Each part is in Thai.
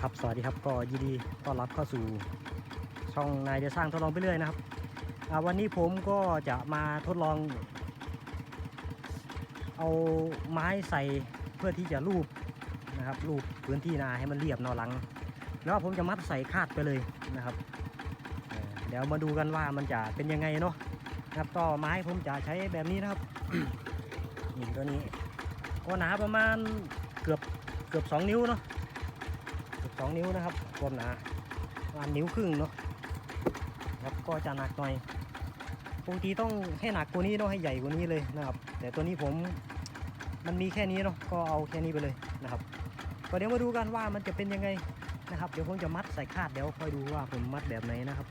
ครับสวัสดีครับก็ยินดีต้อนรับเข้าสู่ช่องนายจะสร้างทดลองไปเรื่อยนะครับวันนี้ผมก็จะมาทดลอง เอาไม้ใส่เพื่อที่จะรูปนะครับรูปพื้นที่นาให้มันเรียบนอหลัง แล้วผมจะมัดใส่คาดไปเลยนะครับเดี๋ยวมาดูกันว่ามันจะเป็นยังไงเนาะครับก็ไม้ผมจะใช้แบบนี้นะครับนี่ตัวนี้ก็หนาประมาณเกือบเกือบสองนิ้วเนาะ สองนิ้วนะครับความหนาประมาณนิ้วครึ่งเนาะครับก็จะหนักหน่อยปกติต้องให้หนักกว่านี้เนาะให้ใหญ่กว่านี้เลยนะครับ แต่ตัวนี้ผมมันมีแค่นี้เนาะก็เอาแค่นี้ไปเลยนะครับก็เดี๋ยวมาดูกันว่ามันจะเป็นยังไงนะครับ เดี๋ยวผมจะมัดใส่คาดเดี๋ยวค่อยดูว่าผมมัดแบบไหนนะครับ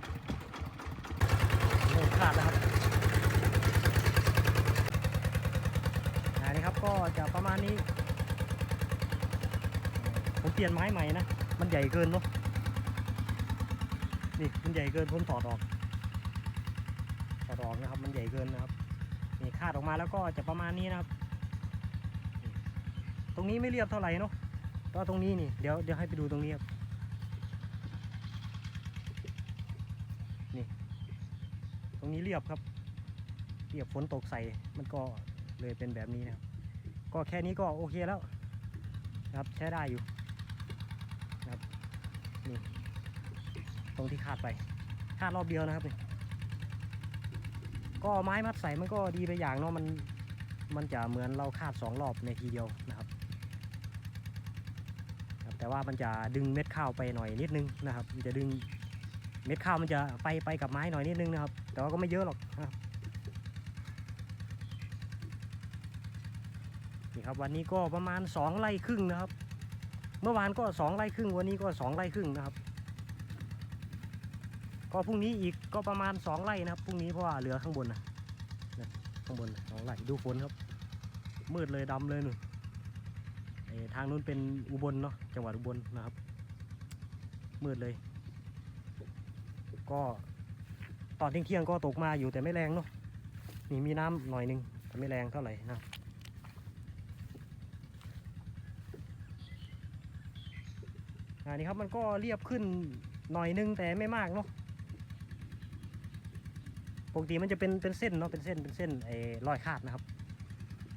เริ่มคาดแล้วครับอันนี้ครับก็จะประมาณนี้ ผมเปลี่ยนไม้ใหม่นะ มันใหญ่เกินเนาะนี่มันใหญ่เกินผมถอดออกถอดออกนะครับ มันใหญ่เกินนะครับนี่คาดออกมาแล้วก็จะประมาณนี้นะครับ ตรงนี้ไม่เรียบเท่าไหร่เนาะแต่ตรงนี้นี่เดี๋ยวเดี๋ยวให้ไปดูตรงนี้ครับนี่ตรงนี้เรียบครับ เรียบฝนตกใส่มันก็เลยเป็นแบบนี้นะครับ ก็แค่นี้ก็โอเคแล้วครับใช้ได้อยู่ นี่ตรงที่คาดไปคาดรอบเดียวนะครับนี่ก็ไม้มัดใส่มันก็ดีไปอย่างเนาะมันมันจะเหมือนเราคาดสองรอบในทีเดียวนะครับครับแต่ว่ามันจะดึงเม็ดข้าวไปหน่อยนิดนึงนะครับมันจะดึงเม็ดข้าวมันจะไปไปกับไม้หน่อยนิดนึงนะครับ แต่ว่าก็ไม่เยอะหรอกนะครับนี่ครับวันนี้ก็ประมาณสองไร่ครึ่งนะครับ เมื่อวานก็สองไร่ครึ่งวันนี้ก็สองไร่ครึ่งนะครับ ก็พรุ่งนี้อีกก็ประมาณสองไร่นะครับพรุ่งนี้เพราะว่าเหลือข้างบนนะนะข้างบนสองไร่ดูฝนครับ มืดเลยดำเลยหนูไอ้ทางนู้นเป็นอุบลเนาะจังหวัดอุบลนะครับ มืดเลย ก็ตอนเที่ยงๆก็ตกมาอยู่แต่ไม่แรงเนาะนี่มีน้ำหน่อยหนึงแต่ไม่แรงเท่าไหร่นะครับ อันนี้ครับมันก็เรียบขึ้นหน่อยนึงแต่ไม่มากเนาะปกติมันจะเป็นเป็นเส้นเนาะเป็นเส้นเป็นเส้นไอ้รอยคาดนะครับ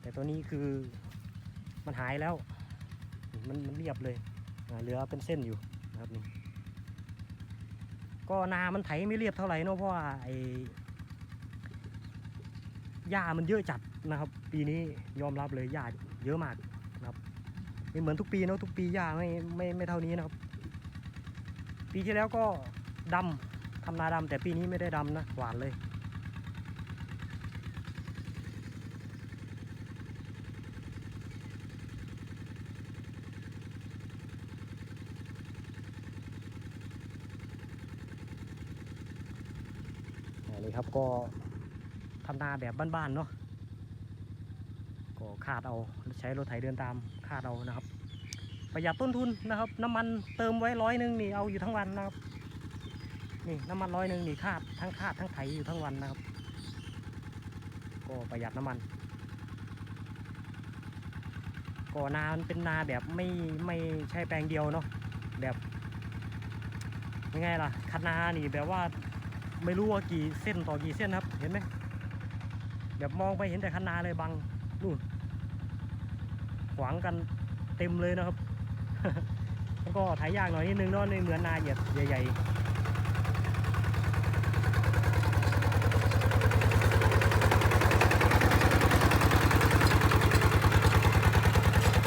แต่ตัวนี้คือมันหายแล้ว มันมันเรียบเลยเหลือเป็นเส้นอยู่นะครับนี่ก็นามันไถไม่เรียบเท่าไหร่เนาะเพราะว่าไอ้หญ้ามันเยอะจัดนะครับ ปีนี้ยอมรับเลยหญ้าเยอะมากนะครับ ไม่เหมือนทุกปีเนอะทุกปีหญ้าไม่ไม่ไม่เท่านี้นะครับ ปีที่แล้วก็ดำทำนาดำแต่ปีนี้ไม่ได้ดำนะหวานเลยนี่ครับก็ทำนาแบบบ้านๆเนาะก็คาดเอาใช้รถไถเดินตาม คาดเอานะครับ ประหยัดต้นทุนนะครับ น้ำมันเติมไว้ร้อยหนึ่งนี่เอาอยู่ทั้งวันนะครับนี่น้ำมันร้อยหนึ่งนี่คาดทั้งคาดทั้งไถอยู่ทั้งวันนะครับก็ประหยัดน้ำมันก็นามันเป็นนาแบบไม่ไม่ใช่แปลงเดียวเนาะแบบยังไงล่ะคันนานี่แบบว่าไม่รู้ว่ากี่เส้นต่อกี่เส้นครับ เห็นไหมแบบมองไปเห็นแต่คันนาเลยบังนู่น ขวางกันเต็มเลยนะครับ แล้วก็ถ่ายยากหน่อยนิดนึงเนาะในเหมือนนาเหยียดใหญ่ ๆ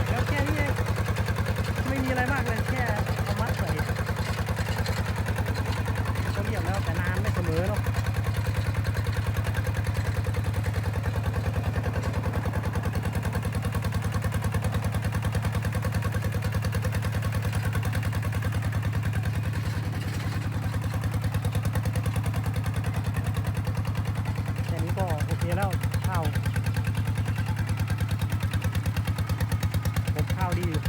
แล้วแค่นี้เองไม่มีอะไรมากเลยแค่เอามัดใส่ก็เรียบแล้วแต่นานไม่เสมอเนาะ แค่นี้ก็โอเคแล้วข้าวผมข้าวดีอยู่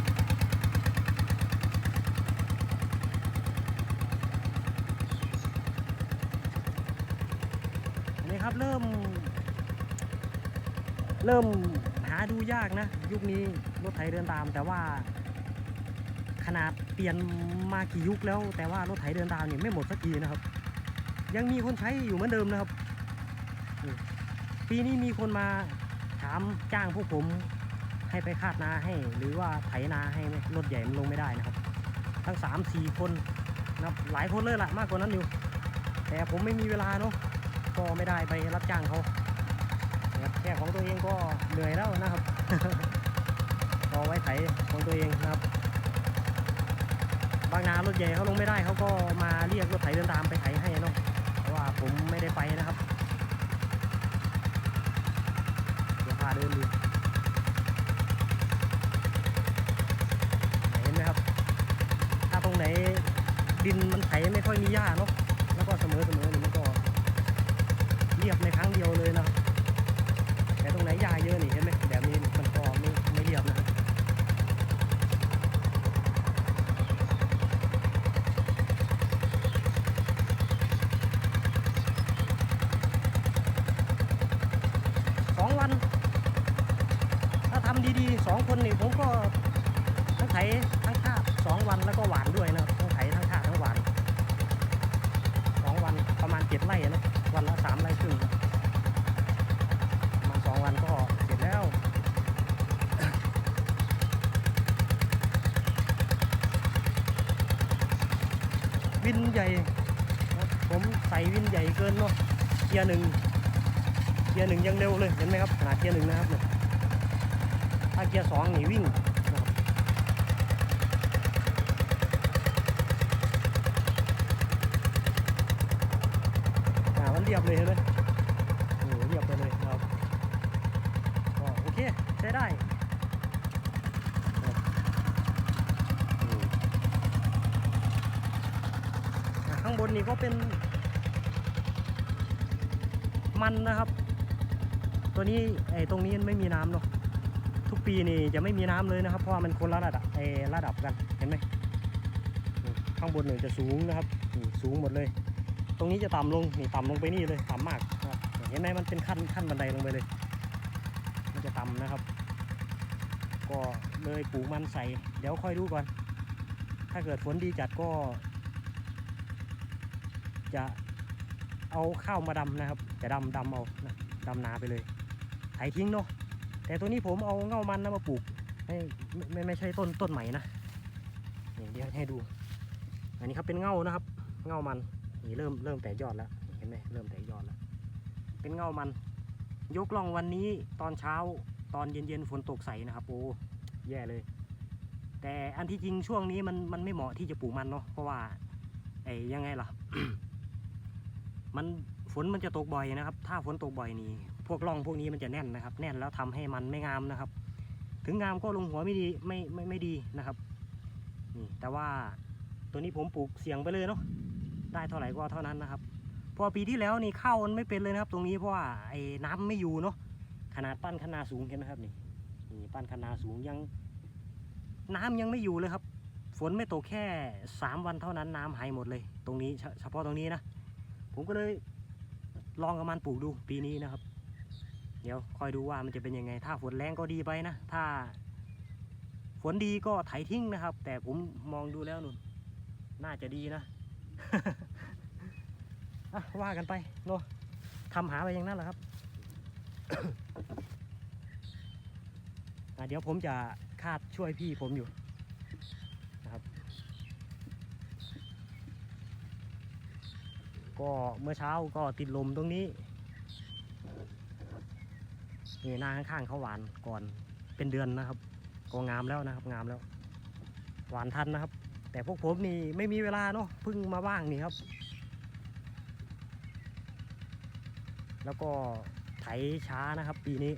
อันนี้ ครับ เริ่ม เริ่มหาดูยากนะ ยุคนี้รถไถเดินตาม แต่ว่า ขนาดเปลี่ยนมากี่ยุคแล้ว แต่ว่ารถไถเดินตามเนี่ยไม่หมดสักทีนะครับ ยังมีคนใช้อยู่เหมือนเดิมนะครับ ปีนี้มีคนมาถามจ้างพวกผมให้ไปคาดนาให้ หรือว่าไถนาให้รถใหญ่มันลงไม่ได้นะครับ ทั้งสามสี่คนนะครับหลายคนเลยละมากกว่านั้นอยู่แต่ผมไม่มีเวลาเนาะ ก็ไม่ได้ไปรับจ้างเขาแค่ของตัวเองก็เหนื่อยแล้วนะครับก็ไว้ไถของตัวเองนะครับ บางนารถใหญ่เขาลงไม่ได้เขาก็มาเรียกรถไถเดินตามไปไถให้เนาะเพราะว่าผมไม่ได้ไปนะครับเดี๋ยวพาเดินดูเห็นไหมครับ ถ้าตรงไหนดินมันไถไม่ค่อยมีหญ้าเนาะแล้วก็เสมอเสมอ เรียบในครั้งเดียวเลยนะครับแต่ตรงไหนหญ้าเยอะนี่เห็นไหมแบบนี้มันก็ไม่ไม่เรียบนะครับสองวัน ถ้าทำดีๆสองคนนี่ผมก็ทั้งไถทั้งคาบสองวันแล้วก็หวานด้วยนะครับทั้งไถทั้งคาบทั้งหวานสองวันประมาณเจ็ดไร่นะวันละสามไร่ครึ่งครับประมาณสองวันก็เสร็จแล้ว วินใหญ่ ผมใส่วินใหญ่เกินเนาะเกียร์หนึ่งเกียร์หนึ่งยังเร็วเลยเห็นไหมครับขนาดเกียร์หนึ่งนะครับเนี่ยถ้าเกียร์สองนี่วิ่งนะครับอ่ามันเรียบเลยเห็นไหมโอ้โหเรียบไปเลยครับก็โอเคใช้ได้ครับอืมอะข้างบ นนี่ก็เป็นมันนะครับ ตัวนี้ไอ้ตรงนี้มันไม่มีน้ำเนาะทุกปีนี่จะไม่มีน้ำเลยนะครับ เพราะว่ามันคนละระดับไอ้ระดับกันเห็นไหมข้างบนเนี่ยจะสูงนะครับสูงหมดเลย ตรงนี้จะต่ำลงนี่ต่ำลงไปนี่เลยต่ำมากนะเห็นไหมมันเป็นขั้นขั้นบันไดลงไปเลย มันจะต่ำนะครับ ก็เลยปลูกมันใส่เดี๋ยวค่อยดูก่อน ถ้าเกิดฝนดีจัดก็ จะเอาข้าวมาดำนะครับ จะดำดำเอานะดำนาไปเลยไถทิ้งเนาะแต่ตัวนี้ผมเอาเง่ามันนะมาปลูกไม่ไม่ไม่ใช่ต้นต้นใหม่นะนี่เดี๋ยวให้ดู อันนี้ครับเป็นเง่านะครับ เง่ามันนี่เริ่มเริ่มแตกยอดแล้วเห็นไหมเริ่มแตกยอดแล้ว เป็นเง่ามัน ยกล่องวันนี้ตอนเช้าตอนเย็นๆฝนตกใสนะครับโอ้แย่เลย แต่อันที่จริงช่วงนี้มันมันไม่เหมาะที่จะปลูกมันเนาะเพราะว่าไอ้ยังไงล่ะ มันฝนมันจะตกบ่อยนะครับ ถ้าฝนตกบ่อยนี่พวกร่องพวกนี้มันจะแน่นนะครับ แน่นแล้วทำให้มันไม่งามนะครับ ถึงงามก็ลงหัวไม่ดีไม่ไม่ไม่ดีนะครับนี่แต่ว่าตัวนี้ผมปลูกเสียงไปเลยเนาะได้เท่าไหร่ก็เท่านั้นนะครับพอปีที่แล้วนี่เข้ามันไม่เป็นเลยนะครับ ตรงนี้เพราะว่าไอ้น้ำไม่อยู่เนาะขนาดปั้นคนาสูงเห็นไหมครับนี่นี่ปั้นคนาสูงยัง น้ำยังไม่อยู่เลยครับ ฝนไม่ตกแค่สามวันเท่านั้นน้ำหายหมดเลย ตรงนี้เฉพาะตรงนี้นะ ผมก็เลยลองกับมันปลูกดูปีนี้นะครับ เดี๋ยวคอยดูว่ามันจะเป็นยังไง ถ้าฝนแรงก็ดีไปนะ ถ้าฝนดีก็ไถทิ้งนะครับ แต่ผมมองดูแล้วนุ่น น่าจะดีนะอะว่ากันไปเนาะทำหาไปอย่างนั้นแหละครับเดี๋ยวผมจะคาดช่วยพี่ผมอยู่นะครับ ก็เมื่อเช้าก็ติดลมตรงนี้นี่หน้าข้างๆเขาหวานก่อนเป็นเดือนนะครับ ก็งามแล้วนะครับ งามแล้ว หวานทันนะครับ แต่พวกผมนี่ไม่มีเวลาเนาะเพิ่งมาว่างนี่ครับ แล้วก็ไถช้านะครับ ปีนี้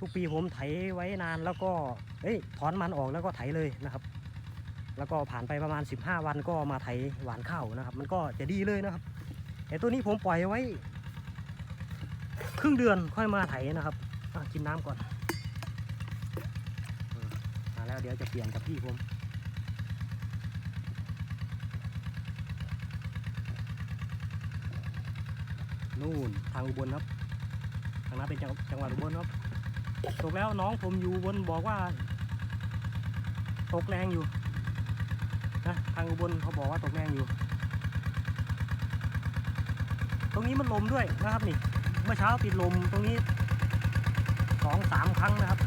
ทุกปีผมไถไว้นานแล้วก็เอ้ยถอนมันออกแล้วก็ไถเลยนะครับ แล้วก็ผ่านไปประมาณ 15 วันก็มาไถหวานข้าวนะครับ มันก็จะดีเลยนะครับ แต่ตัวนี้ผมปล่อยไว้ ครึ่งเดือนค่อยมาไถนะครับกินน้ำก่อนมาแล้วเดี๋ยวจะเปลี่ยนกับพี่ผมนู่นทางอุบลครับทางนั้นเป็นจังจังหวัดอุบลครับตกแล้วน้องผมอยู่บนบอกว่า ตกแรงอยู่นะทางอุบลเขาบอกว่าตกแรงอยู่ ตรงนี้มันลมด้วยนะครับนี่เมื่อเช้าติดลมตรงนี้สองสามครั้งนะครับ